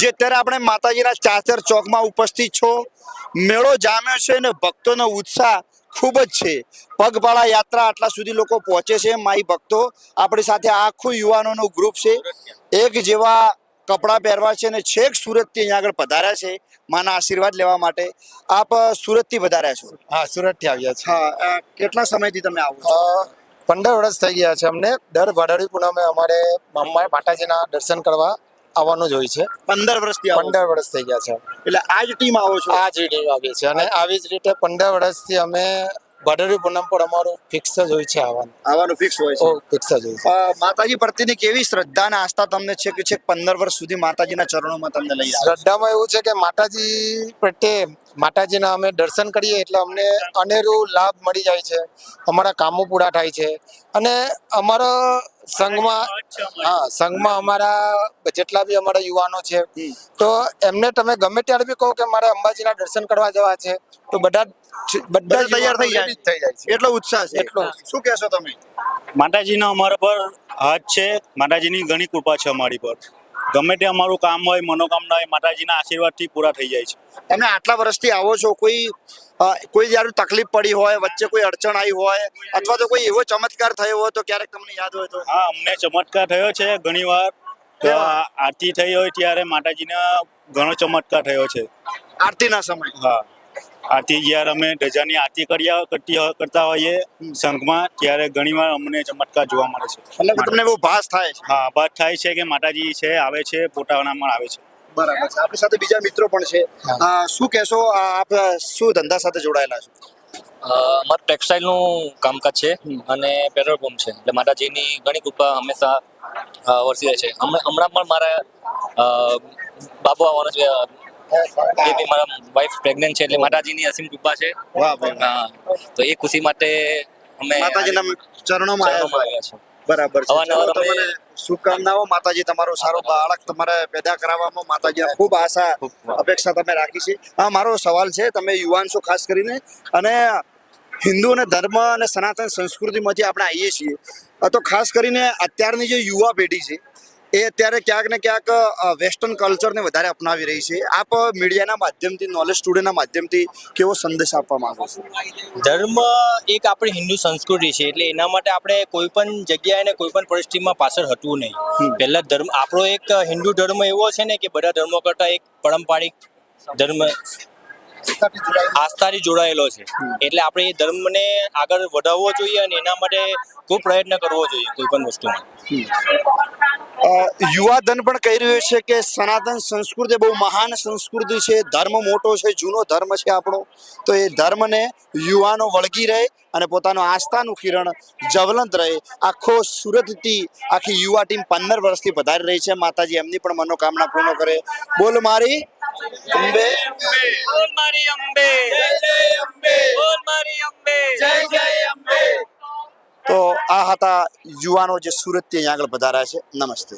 જે અત્યારે આપણે માતાજીના ચાચર ચોકમાં ઉપસ્થિત છો. મેળો જામ્યો છે ને ભક્તોનો ઉત્સાહ ખૂબ જ છે. પગપાળા યાત્રા આટલા સુધી લોકો પહોંચે છે માઈ ભક્તો. આપણી સાથે આખું યુવાનોનું ગ્રુપ છે. એક જેવા કપડાં પહેરવા છે ને છેક સુરતથી અહીંયા આગળ પધાર્યા છે. માના આશીર્વાદ લેવા માટે આપ સુરતથી પધાર્યા છો? હા સુરતથી આવ્યા છે. હા કેટલા સમયથી તમે આવો પંદર વર્ષ થઈ ગયા છે અમને. દર ભાડારી પૂનમે અમારે મમ્મા માતાજીના દર્શન કરવા આવવાનું જ હોય છે. પંદર વર્ષથી પંદર વર્ષ થઈ ગયા છે. એટલે આ જ ટીમ આવો છો? આ જ ટીમ આવી છે અને આવી જ રીતે પંદર વર્ષથી અમે ભાડારી પૂનમ પર અમારું ફિક્સ જ હોય છે આવવાનું. આવવાનું ફિક્સ હોય છે. ફિક્સ જ હોય છે. માતાજી પ્રત્યેની કેવી શ્રદ્ધા અને આસ્થા તમને છે કે છેક પંદર વર્ષ સુધી માતાજીના ચરણોમાં તમને લઈ શ્રદ્ધામાં એવું છે કે માતાજી પ્રત્યે માતાજીના અમે દર્શન કરીએ એટલે અમને અનેરું લાભ મળી જાય છે. અમારા કામો પૂરા થાય છે. અને અમારા સંઘમાં હા સંઘમાં અમારા જેટલા બી અમારા યુવાનો છે તો એમને તમે ગમે ત્યારે બી કહો કે મારે અંબાજીના દર્શન કરવા જવા છે તો બધા જ- બધા જ તૈયાર થઈ જાય. થઈ જાય છે. એટલો ઉત્સાહ છે. એટલો. શું કહેશો તમે? માતાજીનો અમારા પર હાથ છે. માતાજીની ઘણી કૃપા છે અમારી પર. ગમે તે અમારું કામ હોય મનોકામના હોય માતાજીના આશીર્વાદથી પૂરા થઈ જાય છે. તમે આટલા વર્ષથી આવો છો કોઈ કોઈ જ્યારે તકલીફ પડી હોય વચ્ચે કોઈ અડચણ આવી હોય અથવા તો કોઈ એવો ચમત્કાર થયો હોય તો ક્યારેક તમને યાદ હોય તો? હા અમને ચમત્કાર થયો છે ઘણી વાર. તો આરતી થઈ હોય ત્યારે માતાજીના ઘણો ચમત્કાર થયો છે. આરતીના સમય? હા. આરતી જ્યારે અમે ધજાની આરતી કર્યા કરતી કરતા હોઈએ સંઘમાં ત્યારે ઘણીવાર અમને ચમત્કાર જોવા મળે છે. એટલે તમને બહુ ભાસ થાય છે. હા ભાસ થાય છે કે માતાજી છે આવે છે પોતાનામાં આવે છે. બરાબર છે. આપણી સાથે બીજા મિત્રો પણ છે. શું કહેશો આપ શું ધંધા સાથે જોડાયેલા છો? અ, ટેક્સટાઇલનું કામકાજ છે અને પેટ્રોલ પંપ છે. એટલે માતાજીની ઘણી કૃપા હંમેશા વરસી રહે છે. હમણાં હમણાં પણ મારા બાબુ આવવાનો છે અ, એ બી મારા વાઈફ પ્રેગ્નન્ટ છે એટલે માતાજીની અસીમ કૃપા છે. હા તો એ ખુશી માટે અમે માતાજીના ચરણોમાં આવ્યા છો. છે. બરાબર છે. અવારનવાર અમે- શુભકામનાઓ. માતાજી તમારો સારો બાળક તમારે પેદા કરાવવામાં માતાજી ખૂબ આશા અપેક્ષા તમે રાખી છે. હા મારો સવાલ છે તમે યુવાન છો ખાસ કરીને અને હિન્દુ અને ધર્મ અને સનાતન સંસ્કૃતિમાંથી આપણે આવીએ છીએ. તો ખાસ કરીને અત્યારની જે યુવા પેઢી છે એ અત્યારે ક્યાંક ને ક્યાંક વેસ્ટર્ન કલ્ચરને વધારે અપનાવી રહી છે. આપ મીડિયાના માધ્યમથી નોલેજ સ્ટુડન્ટના માધ્યમથી કેવો સંદેશ આપવા માંગો છો? ધર્મ એક આપણી હિન્દુ સંસ્કૃતિ છે એટલે એના માટે આપણે કોઈ પણ જગ્યાએ ને કોઈ પણ પરિસ્થિતિમાં પાછળ હટવું નહીં. પહેલા ધર્મ આપણો એક હિન્દુ ધર્મ એવો છે ને કે બધા ધર્મો કરતાં એક પારંપરિક ધર્મ આસ્થાથી જોડાયેલો છે. એટલે આપણે એ ધર્મને આગળ વધારવો જોઈએ અને એના માટે ખૂબ પ્રયત્ન કરવો જોઈએ કોઈ પણ વસ્તુમાં. યુવા ધન પણ કહી રહ્યું છે કે સનાતન સંસ્કૃતિ બહુ મહાન સંસ્કૃતિ છે. ધર્મ મોટો છે જૂનો ધર્મ છે આપણો. તો એ ધર્મને યુવાનો વળગી રહે અને પોતાનું આસ્થાનું કિરણ જ્વલંત રહે. આખો સુરતથી આખી યુવા ટીમ પંદર વર્ષથી વધારી રહી છે. માતાજી એમની પણ મનોકામના પૂર્ણ કરે. બોલ મારી અંબે. બોલ મારી અંબે. બોલ મારી અંબે. જય જય આ હતા યુવાનો જે સુરતથી અહીંયા આગળ પધાર્યા છે. નમસ્તે.